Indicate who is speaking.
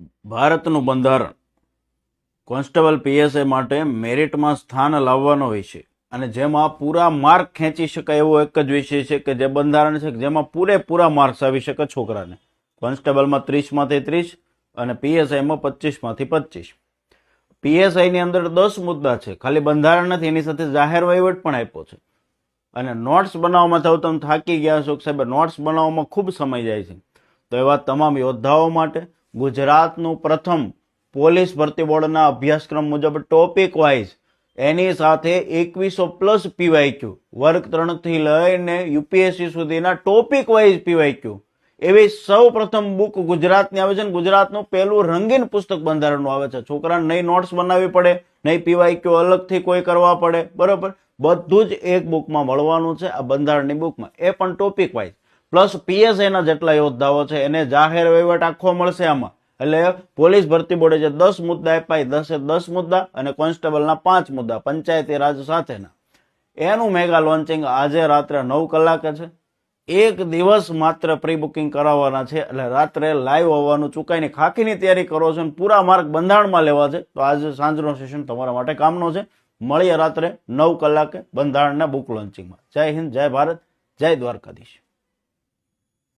Speaker 1: ભારતનું બંધારણ constable PSI માટે મેરિટમાં સ્થાન લાવવાનો વિષય અને જેમાં પૂરા માર્ક ખેંચી શકાય એવો એક જ વિષય છે કે જે બંધારણ છે જેમાં પૂરેપૂરા માર્ક્સ આવી શકે છોકરાને. કોન્સ્ટેબલમાં ત્રીસમાંથી ત્રીસ અને પીએસઆઈમાં પચીસમાંથી પચીસ. પીએસઆઈની અંદર દસ મુદ્દા છે. ખાલી બંધારણ નથી, એની સાથે જાહેર વહીવટ પણ આપ્યો છે. અને નોટ્સ બનાવવામાં થયું તમે થાકી ગયા છો સાહેબ, નોટ્સ બનાવવામાં ખૂબ સમય જાય છે. તો એવા તમામ યોદ્ધાઓ માટે ગુજરાતનું પ્રથમ પોલીસ ભરતી બોર્ડના અભ્યાસક્રમ મુજબ ટોપિક વાઇઝ એની સાથે એકવીસો પ્લસ પીવાયક્યુ વર્ગ ત્રણથી લઈને યુપીએસસી સુધીના ટોપિક વાઇઝ પીવાયક્યુ એવી સૌ પ્રથમ બુક ગુજરાતની આવે છે અને ગુજરાતનું પહેલું રંગીન પુસ્તક બંધારણનું આવે છે. છોકરાને નહીં નોટ્સ બનાવવી પડે નહીં પીવાયક્યુ અલગથી કોઈ કરવા પડે. બરોબર? બધું જ એક બુકમાં મળવાનું છે આ બંધારણની બુકમાં એ પણ ટોપિક વાઇઝ પ્લસ પીએસઆઈના જેટલા યોદ્ધાઓ છે, એને જાહેર વહીવટ આખો મળશે આમાં. એટલે પોલીસ ભરતી બોર્ડે જે દસ મુદ્દા આપ્યા દસે દસ મુદ્દા અને કોન્સ્ટેબલના પાંચ મુદ્દા, પંચાયતી રાજ સાથેના. એનું મેગા લોન્ચિંગ આજે રાત્રે નવ કલાકે છે. એક દિવસ માત્ર પ્રી બુકિંગ કરાવવાના છે, એટલે રાત્રે લાઈવ આવવાનું ચૂકાઈને ખાખીની તૈયારી કરો છો અને પૂરા માર્ક બંધારણમાં લેવા છે, તો આજે સાંજનો સેશન તમારા માટે કામનો છે. મળીએ રાત્રે નવ કલાકે બંધારણના બુક લોન્ચિંગમાં જય હિન્દ, જય ભારત, જય દ્વારકાધીશ.